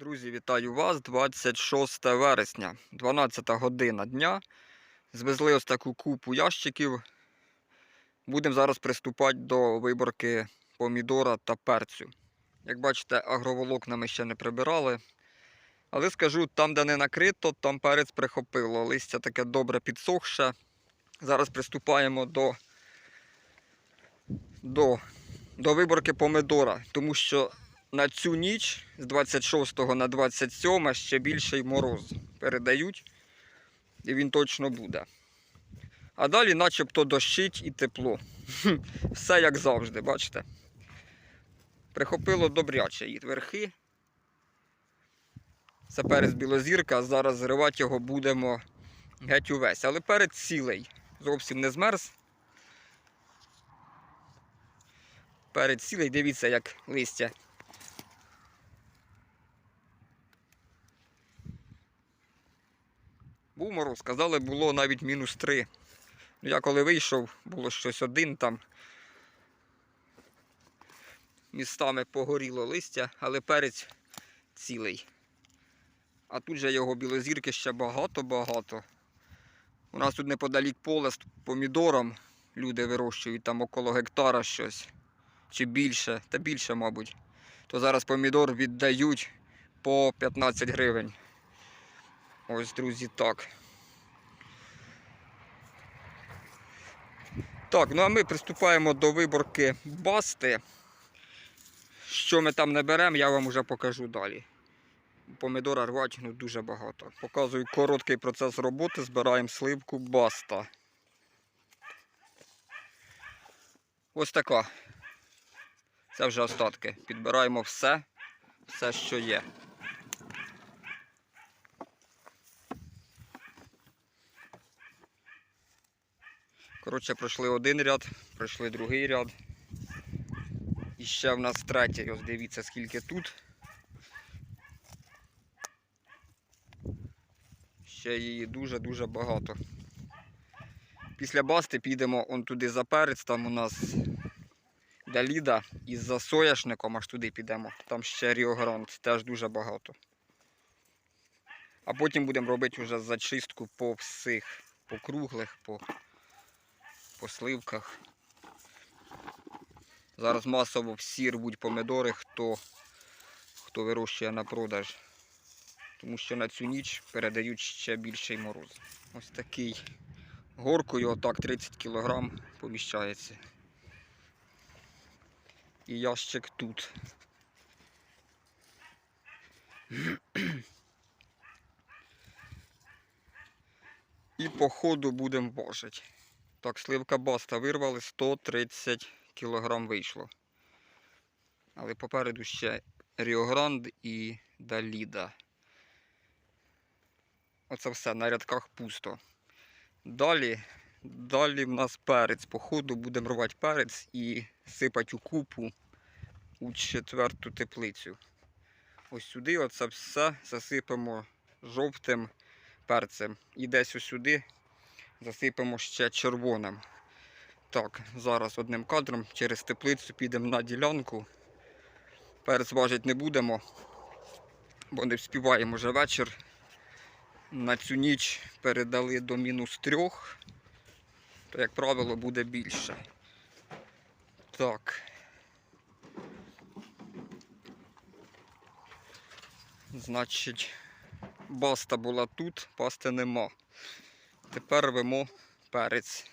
Друзі, вітаю вас 26 вересня, 12 година дня. Звезли ось таку купу ящиків. Будемо зараз приступати до виборки помідора та перцю. Як бачите, агроволокна ми ще не прибирали. Але скажу, там, де не накрито, там перець прихопило. Листя таке добре підсохше. Зараз приступаємо до, до, до виборки помидора, тому що на цю ніч з 26 на 27 ще більший мороз передають, і він точно буде. А далі начебто дощить і тепло. Все як завжди, бачите? Прихопило добряче її верхи. Це перець білозірка, зараз зривати його будемо геть увесь. Але перець цілий, зовсім не змерз. Перець цілий, дивіться, як листя Був мороз, сказали, було навіть мінус 3. Ну, я коли вийшов, було щось один там. Містами погоріло листя, але перець цілий. А тут же його білозірки ще багато-багато. У нас тут неподалік поле з помідором. Люди вирощують там около гектара щось. Чи більше, та більше, мабуть. То зараз помідор віддають по 15 гривень. Ось, друзі, так. Так, ну а ми приступаємо до виборки басти. Що ми там не беремо, я вам вже покажу далі. Помідора рвати ну, дуже багато. Показую короткий процес роботи, збираємо сливку баста. Ось така. Це вже остатки. Підбираємо все, все, що є. Коротше, пройшли один ряд, пройшли другий ряд. І ще в нас третій. Ось дивіться, скільки тут. Ще її дуже-дуже багато. Після басти підемо он туди за перець, там у нас Даліда і за сояшником аж туди підемо. Там ще Ріогранд, теж дуже багато. А потім будемо робити вже зачистку по всіх, по круглих, по по сливках. Зараз масово всі рвуть помидори, хто, хто вирощує на продаж. Тому що на цю ніч передають ще більший мороз. Ось такий горкою, отак 30 кг поміщається. І ящик тут. І по ходу будемо важити. Так, сливка баста вирвали 130 кг вийшло. Але попереду ще Ріогранд і Даліда. Оце все, на рядках пусто. Далі, далі в нас перець. По ходу будемо рвати перець і сипати у купу у четверту теплицю. Ось сюди оце все засипемо жовтим перцем. І десь ось сюди засипемо ще червоним. Так, зараз одним кадром через теплицю підемо на ділянку. Перець важити не будемо, бо не вспіваємо вже вечір. На цю ніч передали до мінус трьох, то, як правило, буде більше. Так. Значить, баста була тут, пасти нема. Тепер рвемо перець.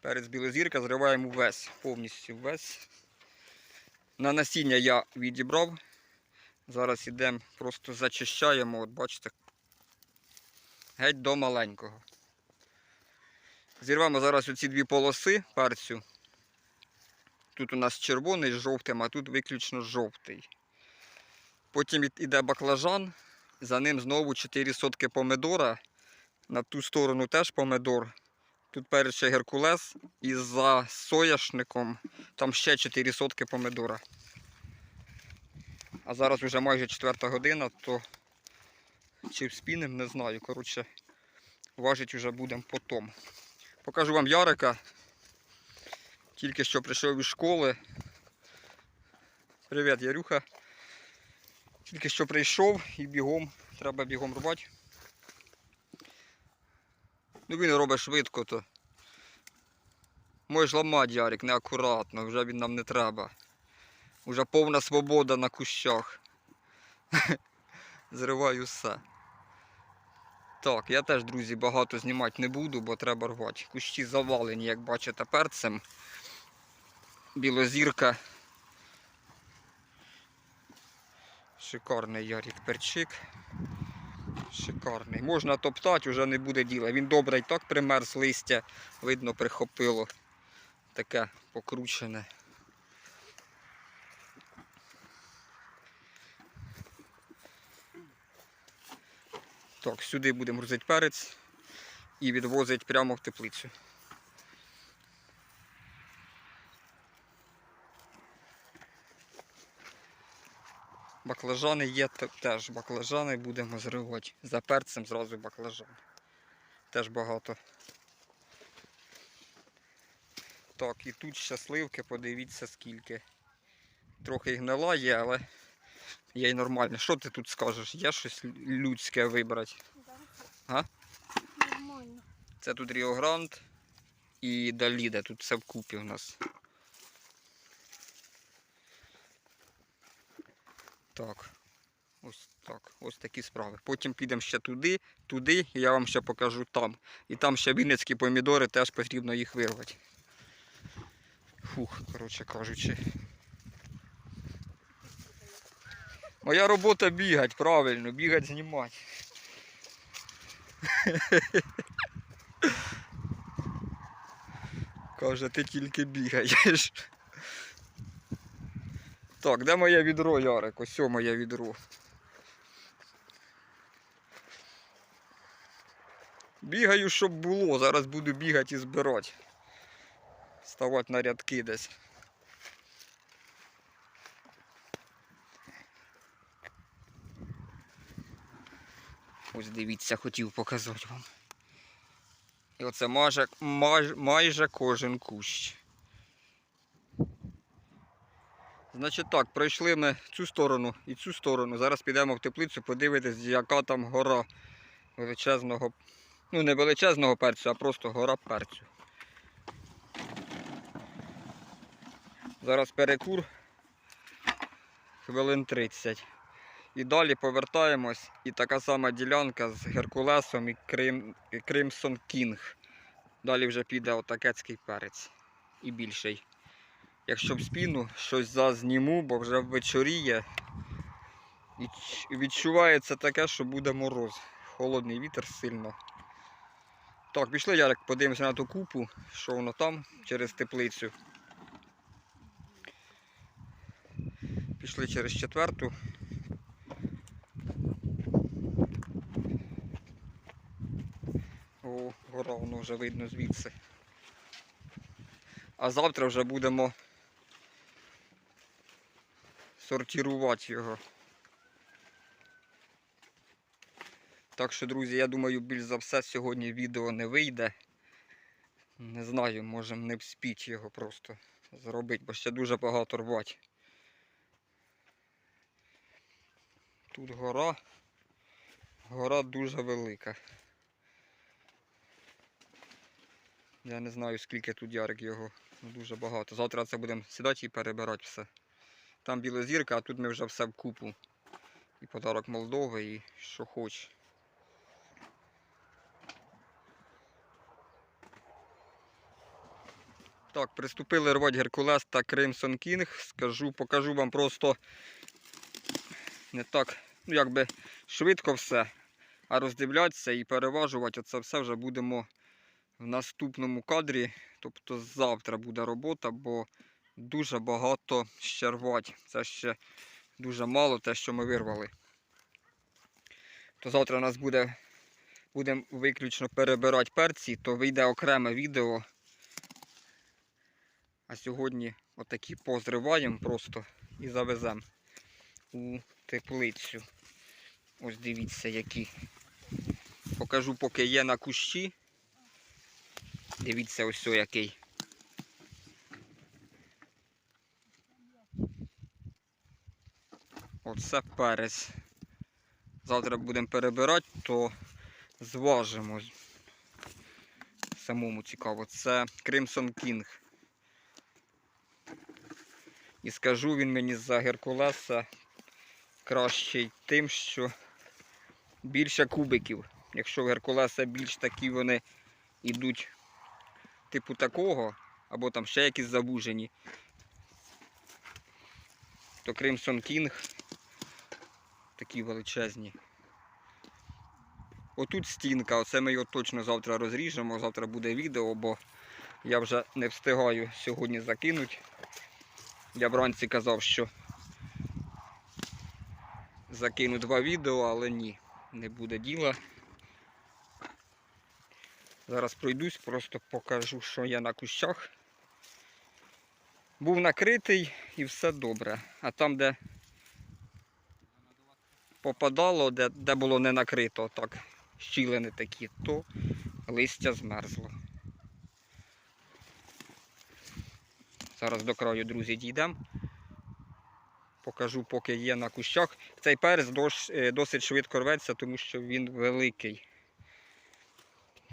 Перець білозірка зриваємо весь, повністю весь. На насіння я відібрав. Зараз йдемо, просто зачищаємо, от бачите, геть до маленького. Зірвемо зараз оці дві полоси перцю. Тут у нас червоний з жовтим, а тут виключно жовтий. Потім йде баклажан, за ним знову 4 сотки помидора. На ту сторону теж помидор. Тут перед ще геркулес і за сояшником там ще 4 сотки помидора. А зараз вже майже 4 година, то чи вспінем, не знаю. Коротше, важить вже будемо потом. Покажу вам Ярика. Тільки що прийшов із школи. Привіт, Ярюха. Тільки що прийшов і бігом, треба бігом рубати. Ну він робить швидко, то. Можеш ламати, Ярик, неакуратно, вже він нам не треба. Уже повна свобода на кущах. Зриваю все. Так, я теж, друзі, багато знімати не буду, бо треба рвати. Кущі завалені, як бачите, перцем. Білозірка. Шикарний Ярик перчик. Шикарний. Можна топтати, вже не буде діла. Він добре і так примерз листя, видно, прихопило. Таке покручене. Так, сюди будемо грузити перець і відвозити прямо в теплицю. Баклажани є теж. Баклажани будемо зривати. За перцем зразу баклажан. Теж багато. Так, і тут щасливки, подивіться скільки. Трохи гнила є, але є й нормально. Що ти тут скажеш? Є щось людське вибрати? А? Нормально. Це тут Ріо Гранд і Даліда. Тут все вкупі у нас. Так. Ось так. Ось такі справи. Потім підемо ще туди, туди, і я вам ще покажу там. І там ще вінницькі помідори, теж потрібно їх вирвати. Фух, коротше кажучи. Моя робота бігать, правильно, бігать знімати. Каже, ти тільки бігаєш. Так, де моє відро, Ярик? Ось моє відро. Бігаю, щоб було. Зараз буду бігати і збирати. Ставати на рядки десь. Ось дивіться, хотів показати вам. І оце майже, майже, майже кожен кущ. Значить так, пройшли ми цю сторону і цю сторону. Зараз підемо в теплицю подивитись, яка там гора величезного, ну не величезного перцю, а просто гора перцю. Зараз перекур хвилин 30. І далі повертаємось, і така сама ділянка з Геркулесом і, Крим, і Кримсон Кінг. Далі вже піде отакецький перець і більший. Якщо в спіну щось зазніму, бо вже вечоріє. І відчувається таке, що буде мороз. Холодний вітер сильно. Так, пішли, Ярик, подивимося на ту купу, що воно там через теплицю. Пішли через четверту. О, гора воно вже видно звідси. А завтра вже будемо сортувати його. Так що, друзі, я думаю, більш за все сьогодні відео не вийде. Не знаю, можемо не вспіть його просто зробити, бо ще дуже багато рвати. Тут гора. Гора дуже велика. Я не знаю скільки тут ярик його. Ну, Дуже багато. Завтра це будемо сідати і перебирати все. Там білозірка, а тут ми вже все вкупу. І подарок Молдови, і що хоч. Так, приступили рвати Геркулес та Кримсон Кінг. Скажу, покажу вам просто не так, ну якби швидко все. А роздивлятися і переважувати оце все вже будемо в наступному кадрі. Тобто завтра буде робота, бо дуже багато ще рвати. Це ще дуже мало те, що ми вирвали. То завтра у нас буде, будемо виключно перебирати перці, то вийде окреме відео. А сьогодні отакі позриваємо просто і завеземо у теплицю. Ось дивіться які. Покажу, поки є на кущі. Дивіться ось о який. Оце перець. Завтра будемо перебирати, то зважимо. Самому цікаво. Це Crimson King. І скажу він мені за Геркулеса кращий тим, що більше кубиків. Якщо в Геркулеса більш такі вони йдуть типу такого, або там ще якісь забужені, то Crimson King такі величезні. Отут стінка, оце ми його точно завтра розріжемо, завтра буде відео, бо я вже не встигаю сьогодні закинути. Я вранці казав, що закину два відео, але ні, не буде діла. Зараз пройдусь, просто покажу, що я на кущах. Був накритий і все добре. А там, де попадало, де, де було не накрито, так, щілини такі, то листя змерзло. Зараз до краю, друзі, дійдемо. Покажу, поки є на кущах. Цей перець е, досить швидко рветься, тому що він великий.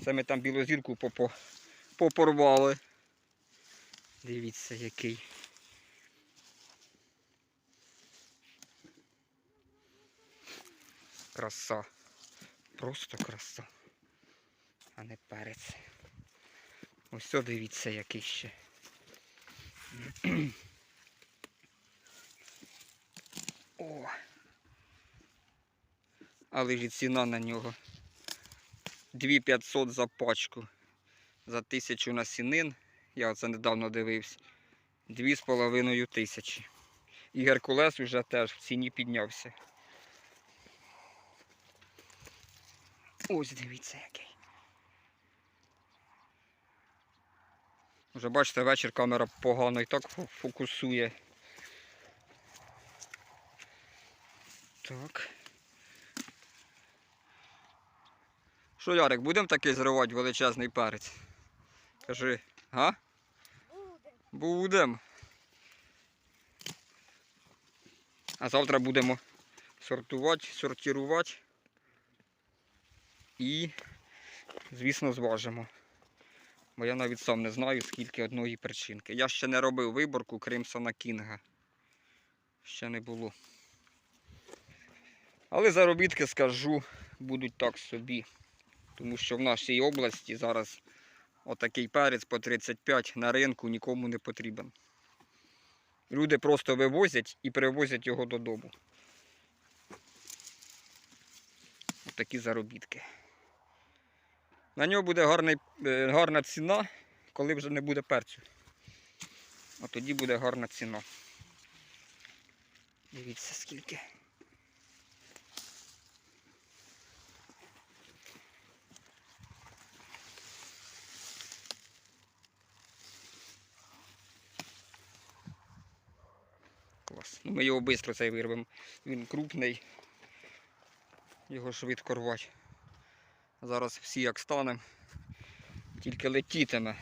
Це ми там білозірку попорвали. Дивіться, який. Краса. Просто краса. А не перець. Ось о, дивіться, який ще. О! Але ж і ціна на нього. 2500 за пачку. За тисячу насінин. Я оце недавно дивився. 2,5 тисячі. І Геркулес вже теж в ціні піднявся. Ось дивіться який. Вже бачите, вечір камера погано і так фокусує. Так. Що, Ярик, будемо такий зривати величезний перець? Кажи, га? Буде. Будем. А завтра будемо сортувати, сортувати і, звісно, зважимо. Бо я навіть сам не знаю, скільки одної причинки. Я ще не робив виборку Кримсона Кінга. Ще не було. Але заробітки скажу, будуть так собі. Тому що в нашій області зараз Отакий перець по 35 на ринку нікому не потрібен. Люди просто вивозять і привозять його додому. Отакі заробітки. На нього буде гарний, е, гарна ціна, коли вже не буде перцю. От тоді буде гарна ціна. Дивіться скільки. Клас. Ну, ми його швидко цей вирвемо. Він крупний. Його швидко рвати. Зараз всі як станемо, тільки летітиме.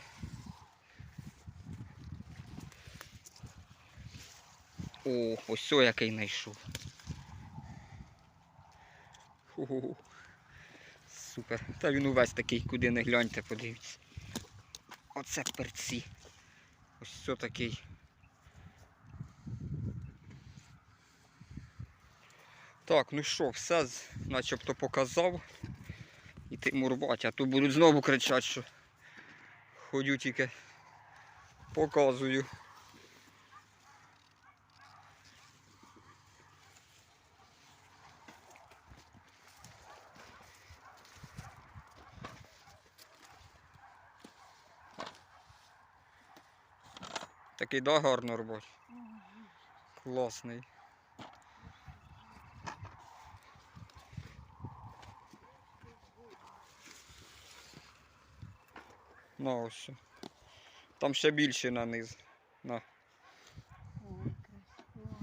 О, ось о який знайшов. Супер. Та він увесь такий, куди не гляньте, подивіться. Оце перці. Ось все такий. Так, ну що, все начебто показав. Іти мурбать, а то будуть знову кричати, що ходю тільки показую. Такий да гарно робить. Класний. На ось. Там ще більше на низ. На. Ой, красиво.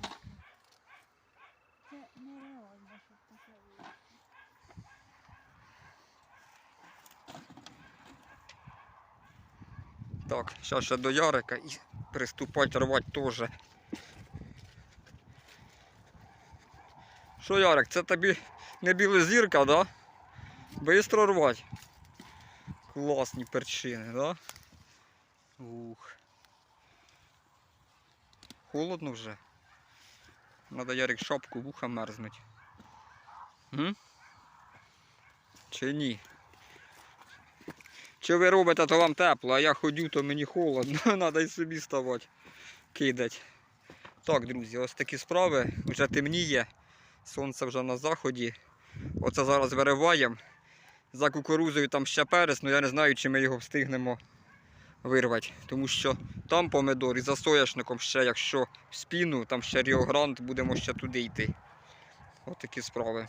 Так, зараз ще до Ярика і приступати рвати теж. Що, Ярик, це тобі не білозірка, да? Бистро рвать. Класні перчини, да? Ух. Холодно вже. Надо Ярик шапку вуха мерзнуть. М? Чи ні? Чи ви робите, то вам тепло, а я ходю, то мені холодно. Надо й собі ставати. Кидать. Так, друзі, ось такі справи. Вже темніє. Сонце вже на заході. Оце зараз вириваємо. За кукурузою там ще перес, але я не знаю, чи ми його встигнемо вирвати. Тому що там помидор і за соняшником ще, якщо в спіну, там ще Ріогрант, будемо ще туди йти. Ось такі справи.